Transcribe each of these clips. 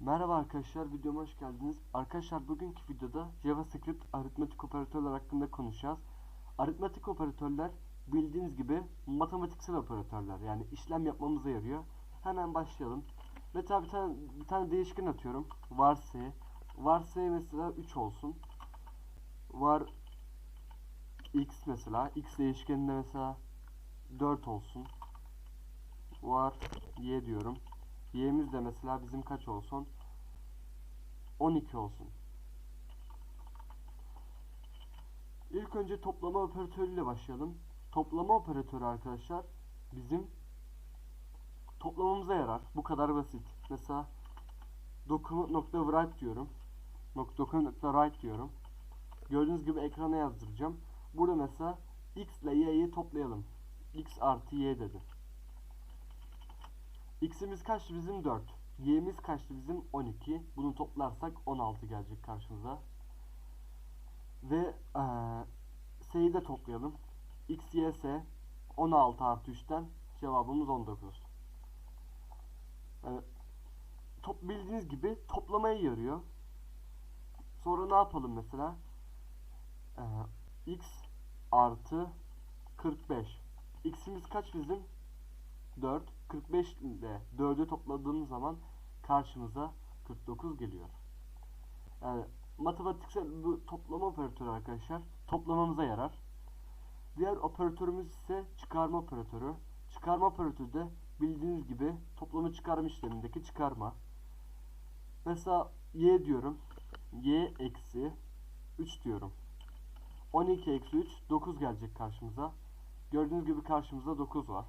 Merhaba arkadaşlar, videoma hoş geldiniz. Arkadaşlar bugünkü videoda JavaScript aritmetik operatörler hakkında konuşacağız. Aritmetik operatörler bildiğiniz gibi matematiksel operatörler. Yani işlem yapmamıza yarıyor. Hemen başlayalım. Mesela bir tane, bir tane değişken atıyorum. Varsay. Varsay mesela 3 olsun. Var x mesela. x değişkeninde mesela 4 olsun. Var y diyorum. Y'miz de mesela bizim kaç olsun? 12 olsun. İlk önce toplama operatörüyle başlayalım. Toplama operatörü arkadaşlar bizim toplamamıza yarar. Bu kadar basit. Mesela document nokta write diyorum. Nok document nokta write diyorum. Gördüğünüz gibi ekrana yazdıracağım. Burada mesela x ile y'yi toplayalım. x artı y dedi. X'imiz kaçtı bizim 4. Y'miz kaçtı bizim 12. Bunu toplarsak 16 gelecek karşımıza. Ve ee, S'yi de toplayalım. X, Y, S 16 artı 3'ten cevabımız 19. Yani, top bildiğiniz gibi toplamaya yarıyor. Sonra ne yapalım mesela? Ee, X artı 45. X'imiz kaç bizim? 4. 45 ile 4'ü topladığımız zaman karşımıza 49 geliyor. Yani matematiksel bu toplama operatörü arkadaşlar toplamamıza yarar. Diğer operatörümüz ise çıkarma operatörü. Çıkarma operatörü de bildiğiniz gibi toplamı çıkarma işlemindeki çıkarma. Mesela y diyorum. y eksi 3 diyorum. 12 eksi 3 9 gelecek karşımıza. Gördüğünüz gibi karşımızda 9 var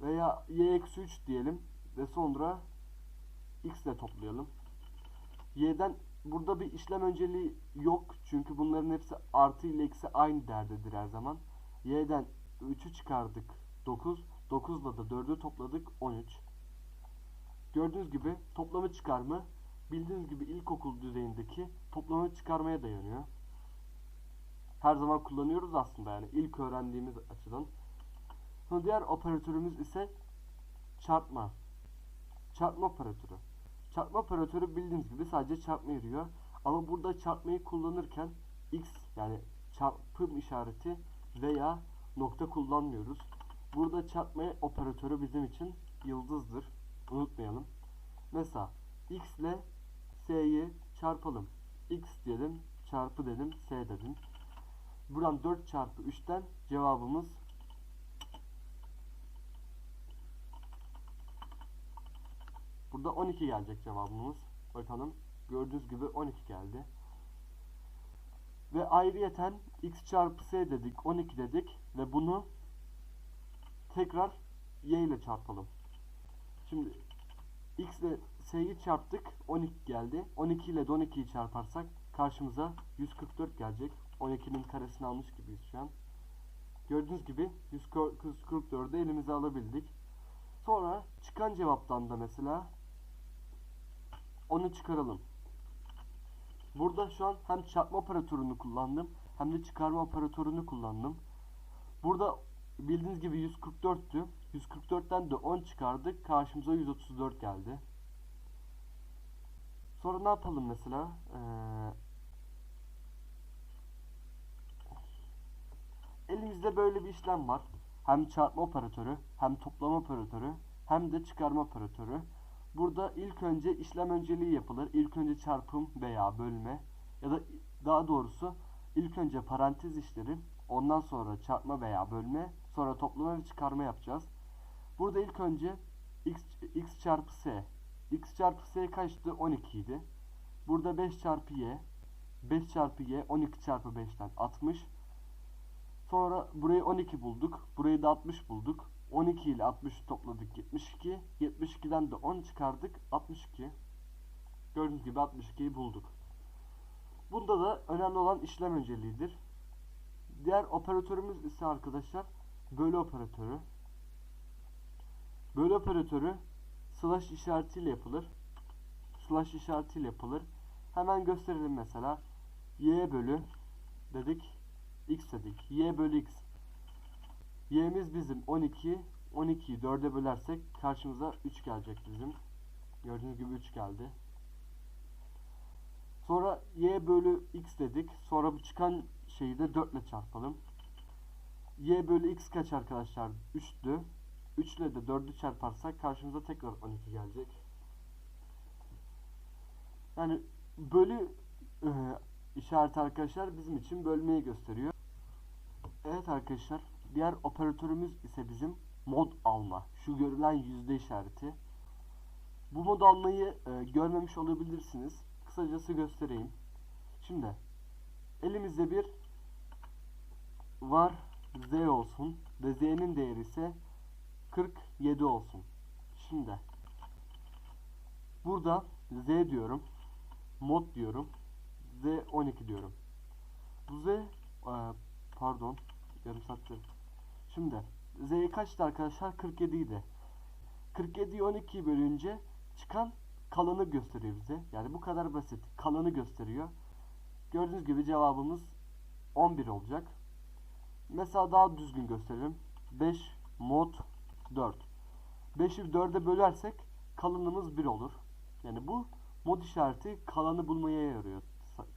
veya y eksi 3 diyelim ve sonra x ile toplayalım. y'den burada bir işlem önceliği yok çünkü bunların hepsi artı ile eksi aynı değerdedir her zaman. y'den 3'ü çıkardık 9, 9 ile de 4'ü topladık 13. Gördüğünüz gibi toplamı çıkarma bildiğiniz gibi ilkokul düzeyindeki toplamı çıkarmaya dayanıyor. Her zaman kullanıyoruz aslında yani ilk öğrendiğimiz açıdan. Sonra diğer operatörümüz ise çarpma. Çarpma operatörü. Çarpma operatörü bildiğiniz gibi sadece çarpma yürüyor. Ama burada çarpmayı kullanırken x yani çarpım işareti veya nokta kullanmıyoruz. Burada çarpma operatörü bizim için yıldızdır. Unutmayalım. Mesela x ile s'yi çarpalım. x diyelim, çarpı dedim, s dedim. Buradan 4 çarpı 3'ten cevabımız Burada 12 gelecek cevabımız. Bakalım. Gördüğünüz gibi 12 geldi. Ve ayrıyeten x çarpı s dedik. 12 dedik. Ve bunu tekrar y ile çarpalım. Şimdi x ile s'yi çarptık. 12 geldi. 12 ile de 12'yi çarparsak karşımıza 144 gelecek. 12'nin karesini almış gibiyiz şu an. Gördüğünüz gibi 144'ü elimize alabildik. Sonra çıkan cevaptan da mesela onu çıkaralım. Burada şu an hem çarpma operatörünü kullandım hem de çıkarma operatörünü kullandım. Burada bildiğiniz gibi 144'tü. 144'ten de 10 çıkardık. Karşımıza 134 geldi. Sonra ne yapalım mesela? Ee, elimizde böyle bir işlem var. Hem çarpma operatörü, hem toplama operatörü, hem de çıkarma operatörü. Burada ilk önce işlem önceliği yapılır. İlk önce çarpım veya bölme ya da daha doğrusu ilk önce parantez işleri ondan sonra çarpma veya bölme sonra toplama ve çıkarma yapacağız. Burada ilk önce x, x çarpı s x çarpı s kaçtı? 12 idi. Burada 5 çarpı y 5 çarpı y 12 çarpı 5'ten 60 sonra burayı 12 bulduk. Burayı da 60 bulduk. 12 ile 60 topladık 72. 72'den de 10 çıkardık 62. Gördüğünüz gibi 62'yi bulduk. Bunda da önemli olan işlem önceliğidir. Diğer operatörümüz ise arkadaşlar bölü operatörü. Bölü operatörü slash işaretiyle yapılır. Slash işaretiyle yapılır. Hemen gösterelim mesela. Y bölü dedik. X dedik. Y bölü X Y'miz bizim 12. 12'yi 4'e bölersek karşımıza 3 gelecek bizim. Gördüğünüz gibi 3 geldi. Sonra y bölü x dedik. Sonra bu çıkan şeyi de 4 ile çarpalım. y bölü x kaç arkadaşlar? 3'tü. 3 ile de 4'ü çarparsak karşımıza tekrar 12 gelecek. Yani bölü e, işareti arkadaşlar bizim için bölmeyi gösteriyor. Evet arkadaşlar diğer operatörümüz ise bizim mod alma. Şu görülen yüzde işareti. Bu mod almayı e, görmemiş olabilirsiniz. Kısacası göstereyim. Şimdi elimizde bir var z olsun ve z'nin değeri ise 47 olsun. Şimdi burada z diyorum. Mod diyorum. z 12 diyorum. Bu z e, pardon yarım sattı. Şimdi z kaçtı arkadaşlar? 47 idi. 47'yi 12'yi bölünce çıkan kalanı gösteriyor bize. Yani bu kadar basit. Kalanı gösteriyor. Gördüğünüz gibi cevabımız 11 olacak. Mesela daha düzgün gösterelim. 5 mod 4. 5'i 4'e bölersek kalanımız 1 olur. Yani bu mod işareti kalanı bulmaya yarıyor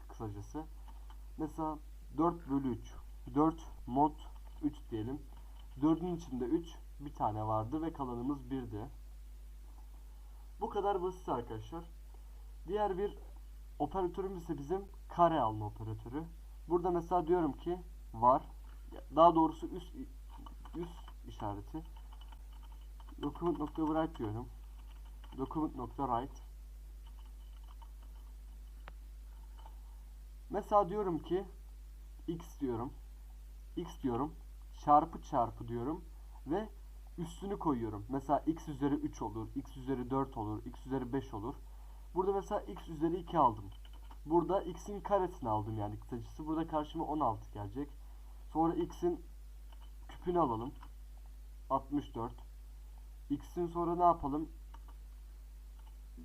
kısacası. Mesela 4 bölü 3. 4 mod 3 diyelim. 4'ün içinde 3 bir tane vardı ve kalanımız 1'di. Bu kadar basit arkadaşlar. Diğer bir operatörümüz ise bizim kare alma operatörü. Burada mesela diyorum ki var. Daha doğrusu üst üst işareti. Document.write diyorum. Document.write Mesela diyorum ki x diyorum. x diyorum. Çarpı çarpı diyorum ve üstünü koyuyorum. Mesela x üzeri 3 olur, x üzeri 4 olur, x üzeri 5 olur. Burada mesela x üzeri 2 aldım. Burada x'in karesini aldım yani kısacası. Burada karşıma 16 gelecek. Sonra x'in küpünü alalım. 64. x'in sonra ne yapalım?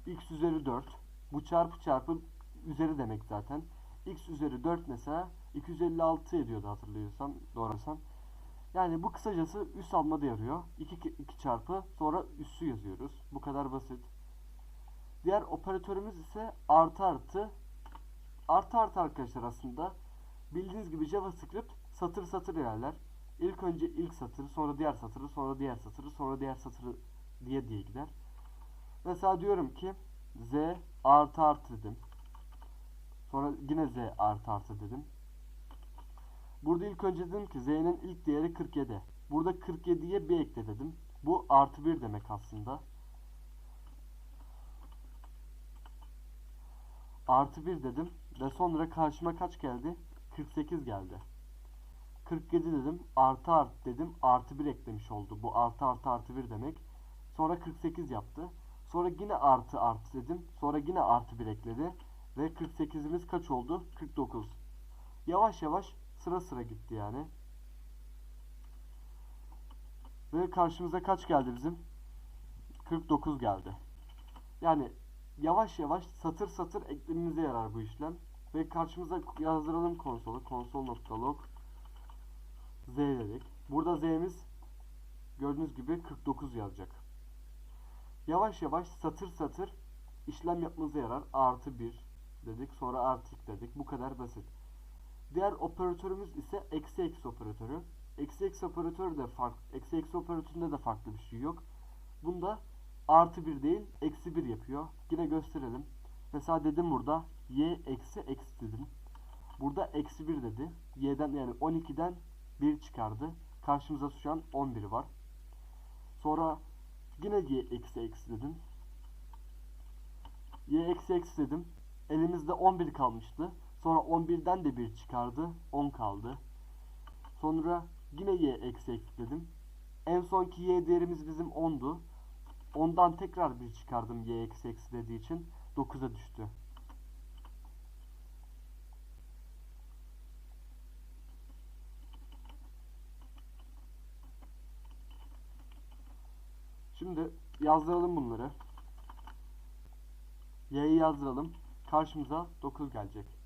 x üzeri 4. Bu çarpı çarpı üzeri demek zaten. x üzeri 4 mesela 256 ediyordu hatırlıyorsam, doğrusam. Yani bu kısacası üst alma da yarıyor. 2, 2 çarpı sonra üssü yazıyoruz. Bu kadar basit. Diğer operatörümüz ise artı artı. Artı artı arkadaşlar aslında. Bildiğiniz gibi JavaScript satır satır ilerler. İlk önce ilk satır, sonra diğer satırı, sonra diğer satırı, sonra diğer satırı diye diye gider. Mesela diyorum ki z artı artı dedim. Sonra yine z artı artı dedim. Burada ilk önce dedim ki z'nin ilk değeri 47. Burada 47'ye bir ekle dedim. Bu artı 1 demek aslında. Artı 1 dedim. Ve sonra karşıma kaç geldi? 48 geldi. 47 dedim. Artı artı dedim. Artı 1 eklemiş oldu. Bu artı artı artı 1 demek. Sonra 48 yaptı. Sonra yine artı artı dedim. Sonra yine artı 1 ekledi. Ve 48'imiz kaç oldu? 49. Yavaş yavaş sıra sıra gitti yani. Ve karşımıza kaç geldi bizim? 49 geldi. Yani yavaş yavaş satır satır eklememize yarar bu işlem. Ve karşımıza yazdıralım konsolu. Konsol.log Z dedik. Burada Z'miz gördüğünüz gibi 49 yazacak. Yavaş yavaş satır satır işlem yapmamıza yarar. Artı 1 dedik. Sonra artı 2 dedik. Bu kadar basit. Diğer operatörümüz ise eksi eksi operatörü. Eksi eksi operatörü de farklı. Eksi eksi operatöründe de farklı bir şey yok. Bunda artı 1 değil eksi 1 yapıyor. Yine gösterelim. Mesela dedim burada y eksi eksi dedim. Burada eksi 1 dedi. y'den yani 12'den 1 çıkardı. Karşımıza an 11 var. Sonra yine y eksi eksi dedim. y eksi eksi dedim. Elimizde 11 kalmıştı. Sonra 11'den de 1 çıkardı. 10 kaldı. Sonra yine y eksi dedim. En sonki y değerimiz bizim 10'du. Ondan tekrar 1 çıkardım y eksi eksi dediği için 9'a düştü. Şimdi yazdıralım bunları. Y'yi yazdıralım. Karşımıza 9 gelecek.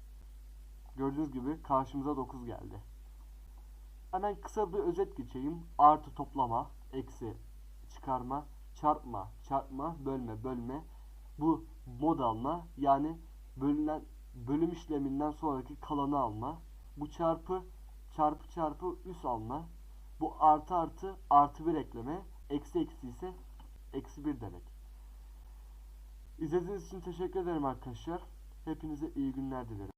Gördüğünüz gibi karşımıza 9 geldi. Hemen kısa bir özet geçeyim. Artı toplama, eksi çıkarma, çarpma, çarpma, bölme, bölme, Bu mod alma yani bölünen bölüm işleminden sonraki kalanı alma. Bu çarpı çarpı çarpı üs alma. Bu artı artı artı bir ekleme. Eksi eksi ise eksi bir demek. İzlediğiniz için teşekkür ederim arkadaşlar. Hepinize iyi günler dilerim.